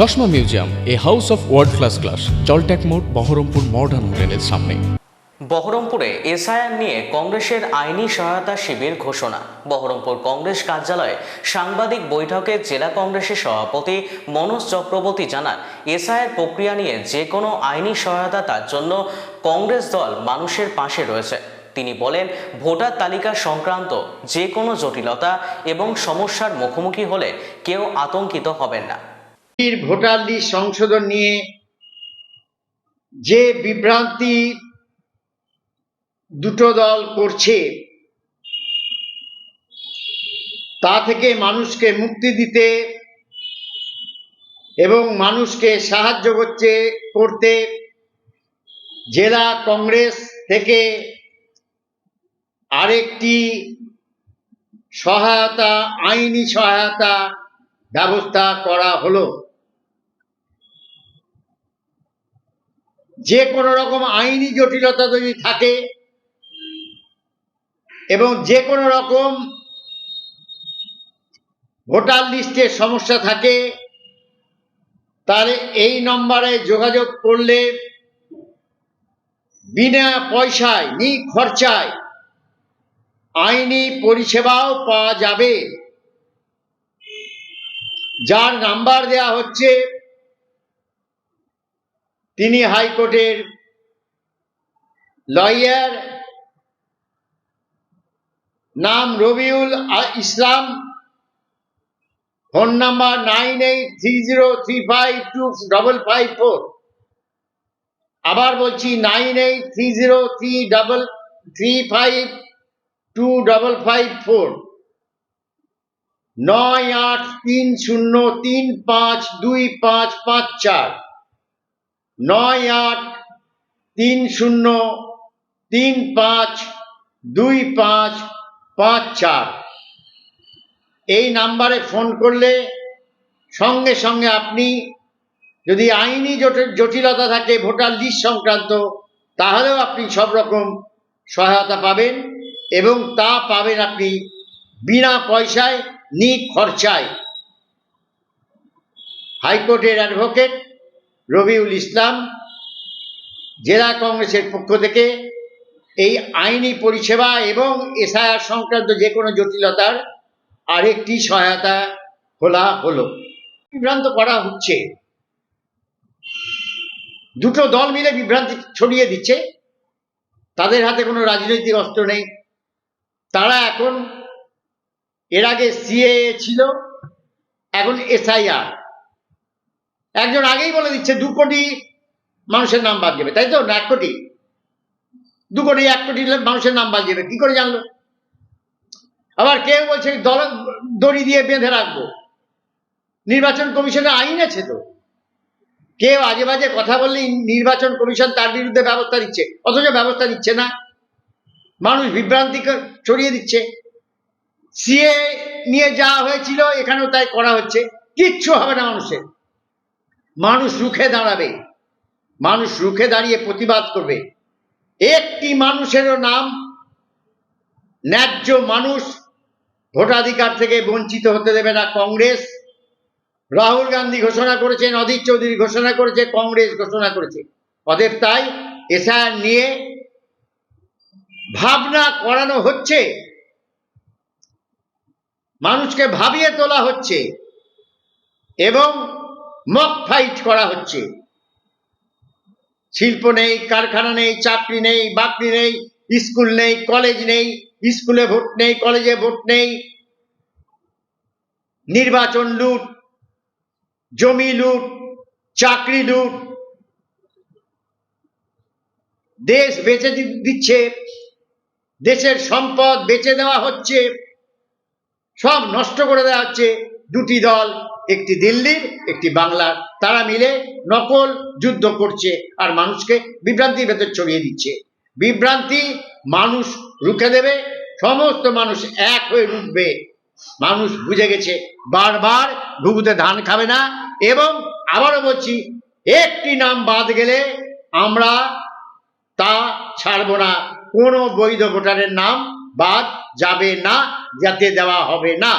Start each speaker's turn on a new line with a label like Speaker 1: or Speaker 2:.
Speaker 1: চশমা museum, a house of world class class জলট্যাক মোড়, Baharampur modern হোটেলের সামনে।
Speaker 2: বহরমপুরে এসআইআর নিয়ে কংগ্রেসের আইনি সহায়তা শিবির ঘোষণা। বহরমপুর কংগ্রেস কার্যালয়ে সাংবাদিক বৈঠকে জেলা কংগ্রেসের সভাপতি মনোজ চক্রবর্তী জানান, এসআইআর প্রক্রিয়া নিয়ে যে কোনো আইনি সহায়তা তার জন্য কংগ্রেস দল মানুষের পাশে রয়েছে। তিনি বলেন, ভোটার তালিকা সংক্রান্ত যে কোনো জটিলতা এবং সমস্যার মুখোমুখি হলে কেউ আতঙ্কিত হবেন না।
Speaker 3: ভোটার লিস্ট সংশোধন নিয়ে যে বিভ্রান্তি দুটো দল করছে, তা থেকে মানুষকে মুক্তি দিতে এবং মানুষকে সাহায্য করছে, করতে জেলা কংগ্রেস থেকে আরেকটি সহায়তা, আইনি সহায়তা ব্যবস্থা করা হলো। যে কোনো রকম আইনি জটিলতা যদি থাকে, এবং যে কোনো রকম ভোটার লিস্টে সমস্যা থাকে, তাহলে এই নম্বরে যোগাযোগ করলে বিনা পয়সায়, নি খরচায় আইনি পরিষেবাও পাওয়া যাবে। যার নাম্বার দেয়া হচ্ছে তিনি হাইকোর্টের লয়ার নাম Rabiul Islam, phone number nine eight three zero three five two double five four. আবার বলছি nine eight three zero three double three five two double five four. নয় আট তিন শূন্য তিন পাঁচ দুই পাঁচ পাঁচ চার। নয় আট তিন শূন্য তিন পাঁচ দুই পাঁচ পাঁচ চার। এই নাম্বারে ফোন করলে সঙ্গে সঙ্গে আপনি যদি আইনি জট- জটিলতা থাকে, ভোটার লিস্ট সংক্রান্ত, তাহলেও আপনি সব রকম সহায়তা পাবেন এবং তা পাবেন আপনি বিনা পয়সায় নি খরচায় হাইকোর্টের অ্যাডভোকেট রবিউল ইসলাম জেলা কংগ্রেসের পক্ষ থেকে এই আইনি পরিষেবা এবং এসআইআর সংক্রান্ত যে কোনো জটিলতার আরেকটি সহায়তা খোলা হলো। বিভ্রান্ত করা হচ্ছে। দুটো দল মিলে বিভ্রান্তি ছড়িয়ে দিচ্ছে। তাদের হাতে কোনো রাজনৈতিক অস্ত্র নেই। তারা এখন, এর আগে সিএ ছিল, এখন এসআইআর। একজন আগেই বলে দিচ্ছে, দু কোটি মানুষের নাম বাদ যাবে তাই তো? না, এক কোটি। দু কোটি, এক কোটি মানুষের নাম বাদ যাবে কি করে জানলো? আবার কেউ বলছে, দল, দড়ি দিয়ে বেঁধে রাখব। নির্বাচন কমিশনের আইন আছে তো। কেউ আজে বাজে কথা বললে নির্বাচন কমিশন তার বিরুদ্ধে ব্যবস্থা নিচ্ছে, অথচ ব্যবস্থা নিচ্ছে না। মানুষ বিভ্রান্তি ছড়িয়ে দিচ্ছে। সিএ নিয়ে যা হয়েছিল, এখানেও তাই করা হচ্ছে। কিচ্ছু হবে না মানুষের। মানুষ রুখে দাঁড়াবে। মানুষ রুখে দাঁড়িয়ে প্রতিবাদ করবে। একটি মানুষেরও নাম ন্যায্য মানুষ ভোটাধিকার থেকে বঞ্চিত হতে দেবে না কংগ্রেস। রাহুল গান্ধী ঘোষণা করেছেন অধীর চৌধুরী ঘোষণা করেছে, কংগ্রেস ঘোষণা করেছে। অতএব তাই এসআইআর নিয়ে ভাবনা করানো হচ্ছে। মানুষকে ভাবিয়ে তোলা হচ্ছে। এবং মক ফাইট করা হচ্ছে। শিল্প নেই, কারখানা নেই, চাকরি নেই, বাকরি নেই, স্কুল নেই, কলেজ নেই, স্কুলে ভোট নেই, কলেজে ভোট নেই। নির্বাচন লুট, জমি লুট, চাকরি লুট। দেশ বেচে দিচ্ছে, দেশের সম্পদ বেচে দেওয়া হচ্ছে, সব নষ্ট করে দেওয়া হচ্ছে দুটি দল। একটি দিল্লির একটি বাংলার তারা মিলে নকল যুদ্ধ করছে আর মানুষকে বিভ্রান্তির ভেতর ছড়িয়ে দিচ্ছে। বিভ্রান্তি মানুষ রুখে দেবে, সমস্ত মানুষ এক হয়ে রুখবে। মানুষ বুঝে গেছে, বারবার ঘুঘুতে ধান খাবে না এবং আবারও বলছি, একটি নাম বাদ গেলে আমরা তা ছাড়বো না। কোনো বৈধ ভোটারের নাম বাদ যাবে না, যাতে দেওয়া হবে না।